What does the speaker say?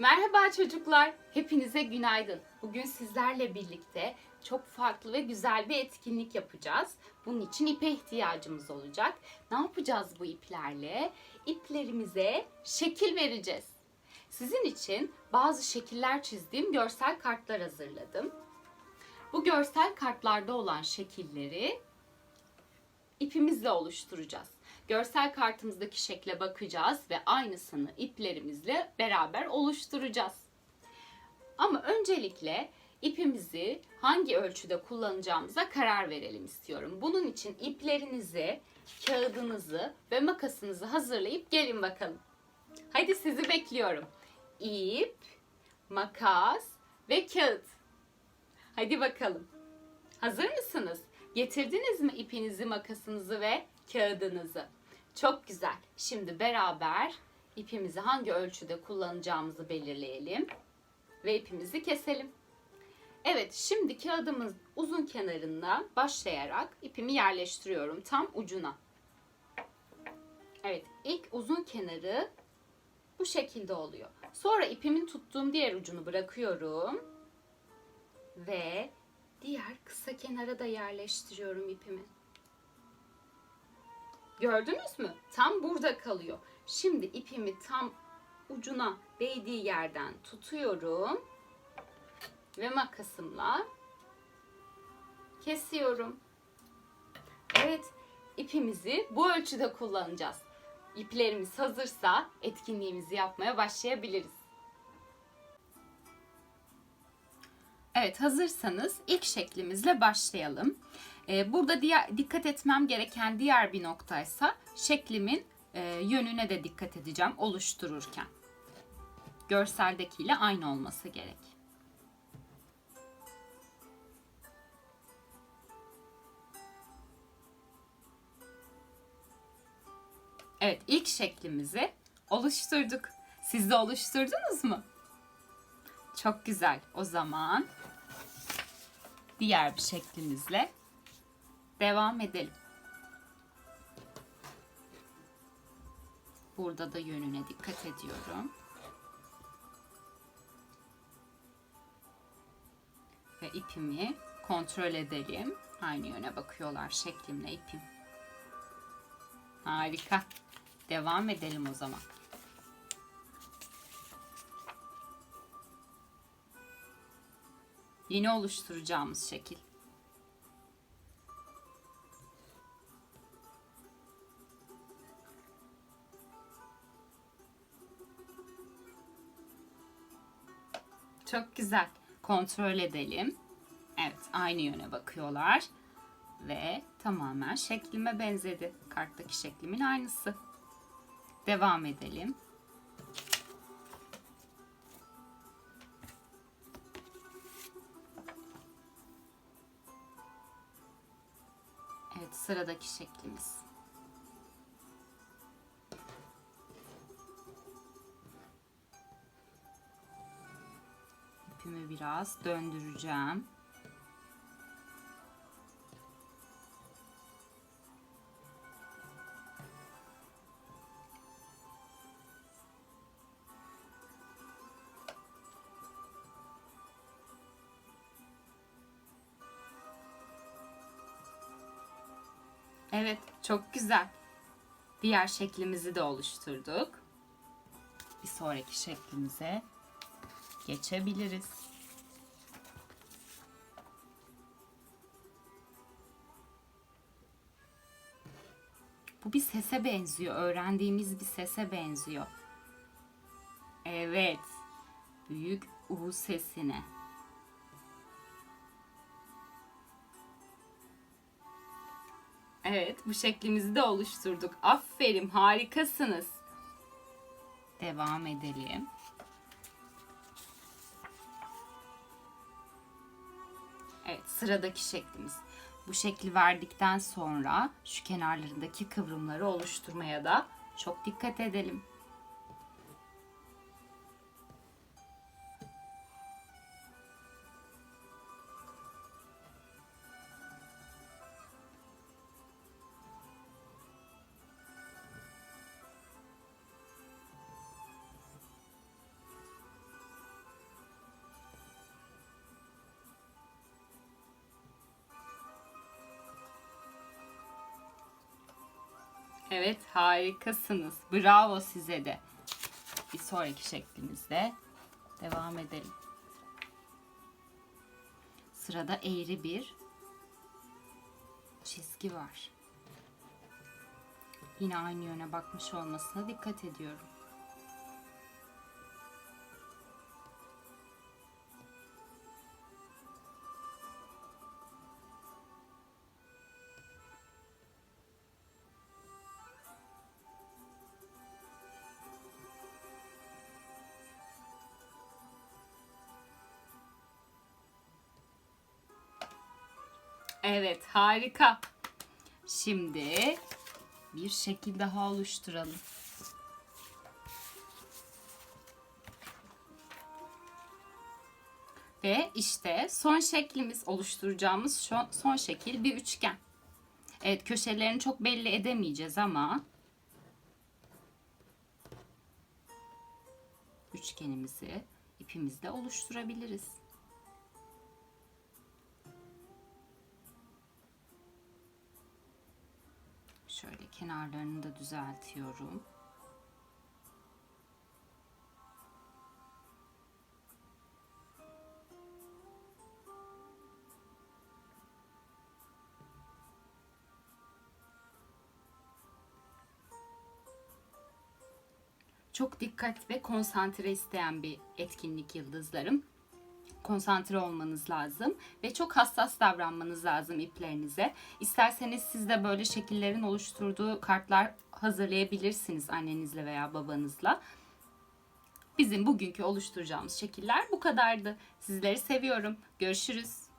Merhaba çocuklar, hepinize günaydın. Bugün sizlerle birlikte çok farklı ve güzel bir etkinlik yapacağız. Bunun için ipe ihtiyacımız olacak. Ne yapacağız bu iplerle? İplerimize şekil vereceğiz. Sizin için bazı şekiller çizdiğim görsel kartlar hazırladım. Bu görsel kartlarda olan şekilleri ipimizle oluşturacağız. Görsel kartımızdaki şekle bakacağız ve aynısını iplerimizle beraber oluşturacağız. Ama öncelikle ipimizi hangi ölçüde kullanacağımıza karar verelim istiyorum. Bunun için iplerinizi, kağıdınızı ve makasınızı hazırlayıp gelin bakalım. Hadi sizi bekliyorum. İp, makas ve kağıt. Hadi bakalım. Hazır mısınız? Getirdiniz mi ipinizi, makasınızı ve kağıdınızı? Çok güzel. Şimdi beraber ipimizi hangi ölçüde kullanacağımızı belirleyelim ve ipimizi keselim. Evet, şimdi kağıdımız uzun kenarından başlayarak ipimi yerleştiriyorum tam ucuna. Evet, ilk uzun kenarı bu şekilde oluyor. Sonra ipimin tuttuğum diğer ucunu bırakıyorum ve diğer kısa kenara da yerleştiriyorum ipimi. Gördünüz mü? Tam burada kalıyor. Şimdi ipimi tam ucuna değdiği yerden tutuyorum ve makasımla kesiyorum. Evet, ipimizi bu ölçüde kullanacağız. İplerimiz hazırsa etkinliğimizi yapmaya başlayabiliriz. Evet hazırsanız ilk şeklimizle başlayalım. Ee, burada diğer, dikkat etmem gereken diğer bir noktaysa şeklimin e, yönüne de dikkat edeceğim oluştururken. Görseldekiyle aynı olması gerek. Evet ilk şeklimizi oluşturduk. Siz de oluşturdunuz mu? Çok güzel. O zaman diğer bir şeklimizle devam edelim. Burada da yönüne dikkat ediyorum. Ve ipimi kontrol edelim. Aynı yöne bakıyorlar şeklimle ipim. Harika. Devam edelim o zaman. Yeni oluşturacağımız şekil. Çok güzel. Kontrol edelim. Evet, aynı yöne bakıyorlar. Ve tamamen şeklime benzedi. Karttaki şeklimin aynısı. Devam edelim. Evet, sıradaki şeklimiz. İpimi biraz döndüreceğim. Evet, çok güzel. Diğer şeklimizi de oluşturduk. Bir sonraki şeklimize geçebiliriz. Bu bir sese benziyor. Öğrendiğimiz bir sese benziyor. Evet. Büyük U sesine. Evet, bu şeklimizi de oluşturduk. Aferin, harikasınız. Devam edelim. Evet, sıradaki şeklimiz. Bu şekli verdikten sonra şu kenarlarındaki kıvrımları oluşturmaya da çok dikkat edelim. Evet harikasınız. Bravo size de. Bir sonraki şeklimizde devam edelim. Sırada eğri bir çizgi var. Yine aynı yöne bakmış olmasına dikkat ediyorum. Evet, harika. Şimdi bir şekil daha oluşturalım. Ve işte son şeklimiz oluşturacağımız son şekil bir üçgen. Evet köşelerini çok belli edemeyeceğiz ama üçgenimizi ipimizle oluşturabiliriz. Kenarlarını da düzeltiyorum. Çok dikkat ve konsantre isteyen bir etkinlik yıldızlarım. Konsantre olmanız lazım ve çok hassas davranmanız lazım iplerinize. İsterseniz siz de böyle şekillerin oluşturduğu kartlar hazırlayabilirsiniz annenizle veya babanızla. Bizim bugünkü oluşturacağımız şekiller bu kadardı. Sizleri seviyorum. Görüşürüz.